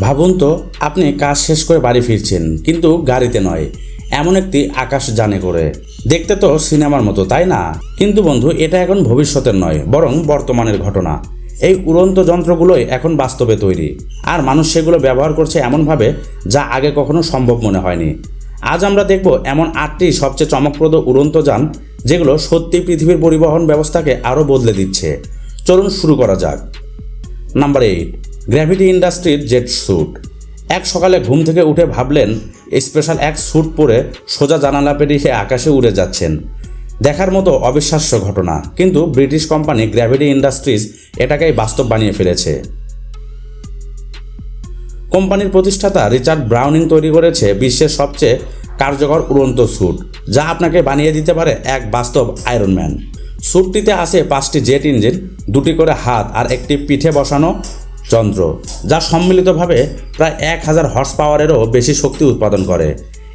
ভাবুন তো, আপনি কাজ শেষ করে বাড়ি ফিরছেন, কিন্তু গাড়িতে নয়। এমন একটি আকাশ জানে করে। দেখতে তো সিনেমার মতো, তাই না? কিন্তু বন্ধু, এটা এখন ভবিষ্যতের নয়, বরং বর্তমানের ঘটনা। এই উড়ন্ত যন্ত্রগুলোই এখন বাস্তবে তৈরি, আর মানুষ সেগুলো ব্যবহার করছে এমনভাবে যা আগে কখনো সম্ভব মনে হয়নি। আজ আমরা দেখব এমন আটটি সবচেয়ে চমকপ্রদ উড়ন্ত যান, যেগুলো সত্যি পৃথিবীর পরিবহন ব্যবস্থাকে আরও বদলে দিচ্ছে। চলুন শুরু করা যাক। নাম্বার এইট গ্র্যাভিটি ইন্ডাস্ট্রির জেট স্যুট এক সকালে ঘুম থেকে উঠে ভাবলেন স্পেশাল এক স্যুট পরে সোজা জানালা পেরিয়ে আকাশে উড়ে যাচ্ছেন। দেখার মতো অবিশ্বাস্য ঘটনা, কিন্তু ব্রিটিশ কোম্পানি গ্র্যাভিটি ইন্ডাস্ট্রিজ এটাকেই বাস্তব বানিয়ে ফেলেছে। কোম্পানির প্রতিষ্ঠাতা রিচার্ড ব্রাউনিং তৈরি করেছে বিশ্বের সবচেয়ে কার্যকর উড়ন্ত স্যুট যা আপনাকে বানিয়ে দিতে পারে এক বাস্তব আয়রনম্যান স্যুটটিতে আছে পাঁচটি জেট ইঞ্জিন দুটি করে হাত আর একটি পিঠে বসানো যন্ত্র যা সম্মিলিতভাবে প্রায় এক হাজার হর্স পাওয়ারেরও বেশি শক্তি উৎপাদন করে।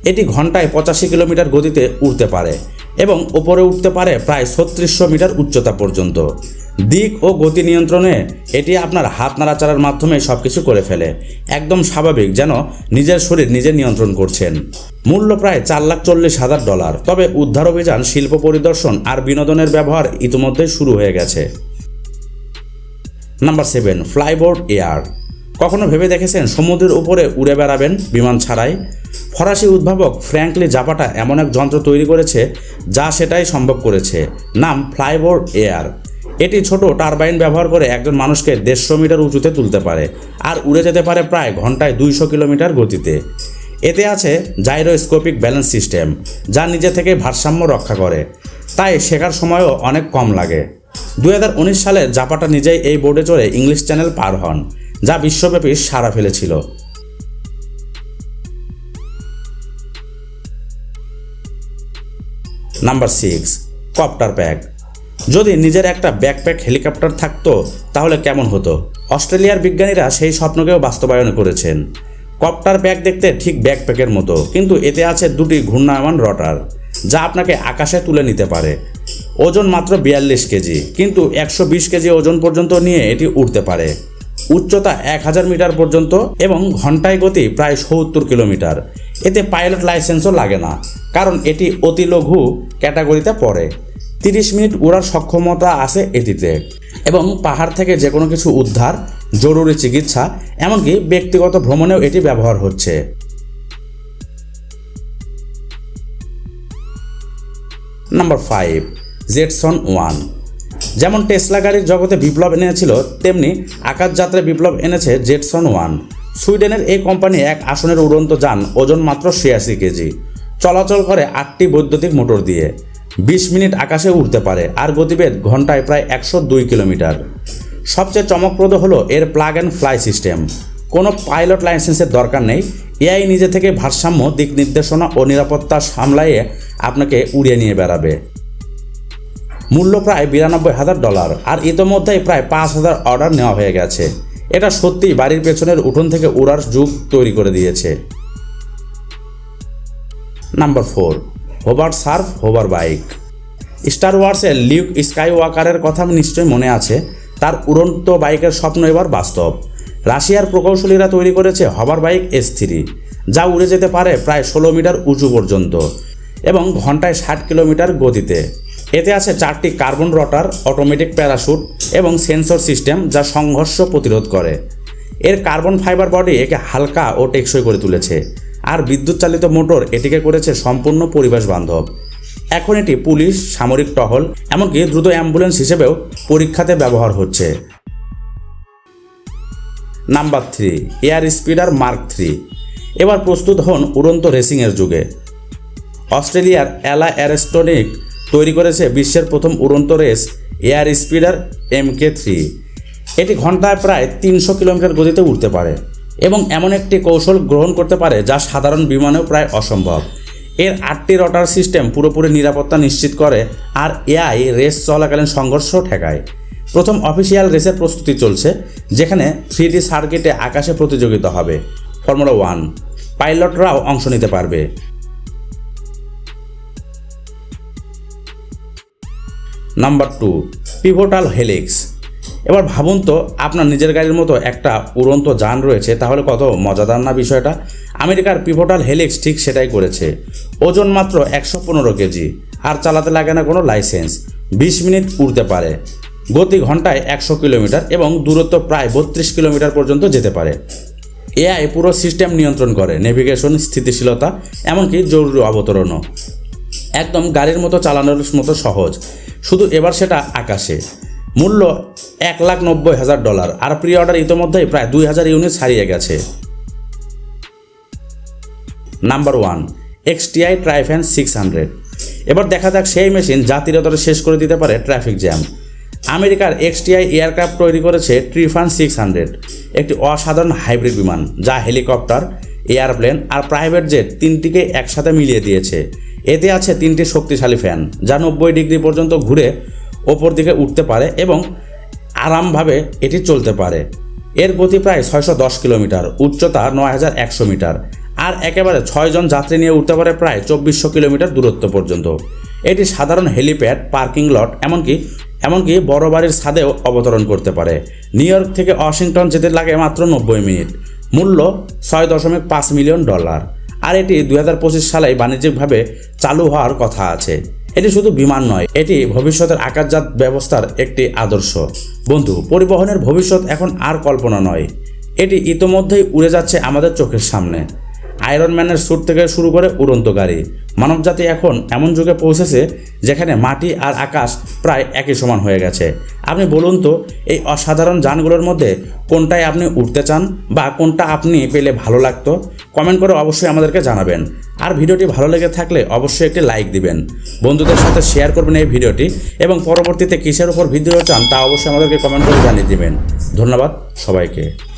এটি ঘন্টায় পঁচাশি কিলোমিটার গতিতে উড়তে পারে এবং ওপরে উঠতে পারে প্রায় ছত্রিশশো মিটার উচ্চতা পর্যন্ত। দিক ও গতি নিয়ন্ত্রণে এটি আপনার হাত নাড়াচাড়ার মাধ্যমে সব কিছু করে ফেলে। একদম স্বাভাবিক যেন নিজের শরীর নিজে নিয়ন্ত্রণ করছেন। মূল্য প্রায় চার লাখ চল্লিশ হাজার ডলার। তবে উদ্ধার অভিযান, শিল্প পরিদর্শন আর বিনোদনের ব্যবহার ইতিমধ্যেই শুরু হয়ে গেছে। নাম্বার সেভেন ফ্লাইবোর্ড এয়ার কখনো ভেবে দেখেছেন সমুদ্রের উপরে উড়ে বেড়াবেন বিমান ছাড়াই? ফরাসি উদ্ভাবক ফ্র্যাঙ্কলি জাপাটা এমন এক যন্ত্র তৈরি করেছে যা সেটাই সম্ভব করেছে, নাম ফ্লাইবোর্ড এয়ার এটি ছোট টারবাইন ব্যবহার করে একজন মানুষকে দেড়শো মিটার উঁচুতে তুলতে পারে আর উড়ে যেতে পারে প্রায় ঘন্টায় দুইশো কিলোমিটার গতিতে। এতে আছে জাইরোস্কোপিক ব্যালেন্স সিস্টেম যা নিজে থেকে ভারসাম্য রক্ষা করে। তাই শেখার সময়ও অনেক কম লাগে। দুই হাজার উনিশ সালে জাপাটা নিজেই এই বোর্ডে চড়ে ইংলিশ চ্যানেল পার হন, যা বিশ্বব্যাপী সাড়া ফেলেছিল। নাম্বার সিক্স কপ্টার প্যাক যদি নিজের একটা ব্যাকপ্যাক হেলিকপ্টার থাকতো, তাহলে কেমন হতো? অস্ট্রেলিয়ার বিজ্ঞানীরা সেই স্বপ্নকেও বাস্তবায়ন করেছেন। কপ্টার ব্যাগ দেখতে ঠিক ব্যাকপ্যাকের মতো, কিন্তু এতে আছে দুটি ঘূর্ণায়মান রটার, যা আপনাকে আকাশে তুলে নিতে পারে। ওজন মাত্র বিয়াল্লিশ কেজি। কিন্তু একশো বিশ কেজি ওজন পর্যন্ত নিয়ে এটি উঠতে পারে। উচ্চতা এক হাজার মিটার পর্যন্ত এবং ঘন্টায় গতি প্রায় সত্তর কিলোমিটার। এতে পাইলট লাইসেন্সও লাগে না, কারণ এটি অতি লঘু ক্যাটাগরিতে পড়ে। তিরিশ মিনিট উড়ার সক্ষমতা আছে এটিতে এবং পাহাড় থেকে যে কোনো কিছু উদ্ধার, জরুরি চিকিৎসা, এমনকি ব্যক্তিগত ভ্রমণেও এটি ব্যবহার হচ্ছে। Number five Jetson one. যেমন টেসলা গাড়ির জগতে বিপ্লব এনেছিল, তেমনি আকাশযাত্রায় বিপ্লব এনেছে জেটসন ওয়ান। সুইডেনের এই কোম্পানি এক আসনের উড়ন্ত যান, ওজন মাত্র ছিয়াশি কেজি। চলাচল করে আটটি বৈদ্যুতিক মোটর দিয়ে। বিশ মিনিট আকাশে উঠতে পারে, আর গতিবেগ ঘন্টায় প্রায় একশো দুই কিলোমিটার। সবচেয়ে চমকপ্রদ হলো এর প্লাগ অ্যান্ড ফ্লাই সিস্টেম কোনো পাইলট লাইসেন্সের দরকার নেই। এআই নিজে থেকে ভারসাম্য, দিক নির্দেশনা ও নিরাপত্তা সামলাইয়ে আপনাকে উড়িয়ে নিয়ে বেড়াবে। মূল্য প্রায় বিরানব্বই হাজার ডলার আর ইতোমধ্যেই প্রায় পাঁচ হাজার অর্ডার নেওয়া হয়ে গেছে। এটা সত্যিই বাড়ির পেছনের উঠোন থেকে উড়ার যুগ তৈরি করে দিয়েছে। Number four, hover surf, hover bike. Star ওয়ার্সের Luke স্কাই ওয়াকারের কথা নিশ্চয়ই মনে আছে। তার উড়ন্ত বাইকের স্বপ্ন এবার বাস্তব। রাশিয়ার প্রকৌশলীরা তৈরি করেছে হবার বাইক এস থ্রি, যা উড়ে যেতে পারে প্রায় ষোলো মিটার উঁচু পর্যন্ত এবং ঘন্টায় ষাট কিলোমিটার গতিতে। এতে আছে চারটি কার্বন রটার অটোমেটিক প্যারাশুট এবং সেন্সর সিস্টেম যা সংঘর্ষ প্রতিরোধ করে। এর কার্বন ফাইবার বডি একে হালকা ও টেকসই করে তুলেছে, আর বিদ্যুৎ চালিত মোটর এটিকে করেছে সম্পূর্ণ পরিবেশ বান্ধব। এখন এটি পুলিশ, সামরিক টহল, এমনকি দ্রুত অ্যাম্বুলেন্স হিসেবেও পরীক্ষাতে ব্যবহার হচ্ছে। Number three, air speeder mark three. এবার প্রস্তুত হন উড়ন্ত রেসিংয়ের যুগে। অস্ট্রেলিয়ার অ্যালা অ্যারেস্টনিক তৈরি করেছে বিশ্বের প্রথম উড়ন্ত race air speeder M K three. এটি ঘন্টায় প্রায় তিনশো কিলোমিটার গতিতে উঠতে পারে এবং এমন একটি কৌশল গ্রহণ করতে পারে যা সাধারণ বিমানেও প্রায় অসম্ভব। এর আটটি রটার সিস্টেম পুরোপুরি নিরাপত্তা নিশ্চিত করে আর এআই রেস চলাকালীন সংঘর্ষ ঠেকায়। প্রথম অফিসিয়াল রেসের প্রস্তুতি চলছে, যেখানে থ্রি ডি সার্কিটে আকাশে প্রতিযোগিতা হবে, ফর্মুলা ওয়ান। পাইলটরাও অংশ নিতে পারবে। নাম্বার টু পিভোটাল হেলিক্স এবার ভাবুন তো, আপনার নিজের গাড়ির মতো একটা উড়ন্ত যান রয়েছে, তাহলে কত মজাদার না বিষয়টা? আমেরিকার পিভোটাল হেলিক্স ঠিক সেটাই করেছে। ওজন মাত্র একশো পনেরো কেজি, আর চালাতে লাগে না কোনো লাইসেন্স বিশ মিনিট উড়তে পারে, গতি ঘন্টায় একশো কিলোমিটার এবং দূরত্ব প্রায় বত্রিশ কিলোমিটার পর্যন্ত যেতে পারে। এআই পুরো সিস্টেম নিয়ন্ত্রণ করে নেভিগেশন স্থিতিশীলতা, এমনকি জরুরি অবতরণও। একদম গাড়ির মতো চালানোর মতো সহজ। শুধু এবার সেটা আকাশে। মূল্য এক লাখ নব্বই হাজার ডলার। আর প্রি অর্ডার ইতোমধ্যেই প্রায় দুই হাজার ইউনিট ছাড়িয়ে গেছে। Number one XTI TriFan six hundred. এবার দেখা যাক সেই মেশিন জাতিরতরে শেষ করে দিতে পারে ট্রাফিক জ্যাম। আমেরিকার এক্সটিআই এয়ারক্রাফট তৈরি করেছে ট্রিফান সিক্স হান্ড্রেড, একটি অসাধারণ হাইব্রিড বিমান যা হেলিকপ্টার, এয়ারপ্লেন আর প্রাইভেট জেট তিনটিকে একসাথে মিলিয়ে দিয়েছে। এতে আছে তিনটি শক্তিশালী ফ্যান, যা নব্বই ডিগ্রি পর্যন্ত ঘুরে ওপর দিকে উঠতে পারে এবং আরামভাবে এটি চলতে পারে। এর গতি প্রায় ছয়শো দশ কিলোমিটার, উচ্চতা নয় হাজার একশো মিটার, আর একেবারে ছয়জন যাত্রী নিয়ে উঠতে পারে প্রায় চব্বিশশো কিলোমিটার দূরত্ব পর্যন্ত। এটি সাধারণ হেলিপ্যাড, পার্কিং লট, এমনকি এমনকি বড় বাড়ির ছাদেও অবতরণ করতে পারে। নিউ ইয়র্ক থেকে ওয়াশিংটন যেতে লাগে মাত্র নব্বই মিনিট, মূল্য ছয় দশমিক পাঁচ মিলিয়ন ডলার। আর এটি দুই হাজার পঁচিশ সালে বাণিজ্যিকভাবে চালু হওয়ার কথা আছে। এটি শুধু বিমান নয়, এটি ভবিষ্যতের আকাশজাত ব্যবস্থার একটি আদর্শ। বন্ধু, পরিবহনের ভবিষ্যৎ এখন আর কল্পনা নয়। এটি ইতোমধ্যেই উড়ে যাচ্ছে আমাদের চোখের সামনে। আয়রন ম্যানের স্যুট থেকে শুরু করে উড়ন্ত গাড়ি। মানবজাতি এখন এমন যুগে পৌঁছেছে যেখানে মাটি আর আকাশ প্রায় একই সমান হয়ে গেছে। আপনি বলুন তো, এই অসাধারণ যানগুলোর মধ্যে কোনটায় আপনি উঠতে চান বা কোনটা আপনি পেলে ভালো লাগতো? কমেন্ট করে অবশ্যই আমাদেরকে জানাবেন। আর ভিডিওটি ভালো লেগে থাকলে অবশ্যই একটি লাইক দিবেন। বন্ধুদের সাথে শেয়ার করবেন এই ভিডিওটি এবং পরবর্তীতে কিসের উপর ভিডিও চান তা অবশ্যই আমাদেরকে কমেন্ট করে জানিয়ে দিবেন। ধন্যবাদ সবাইকে।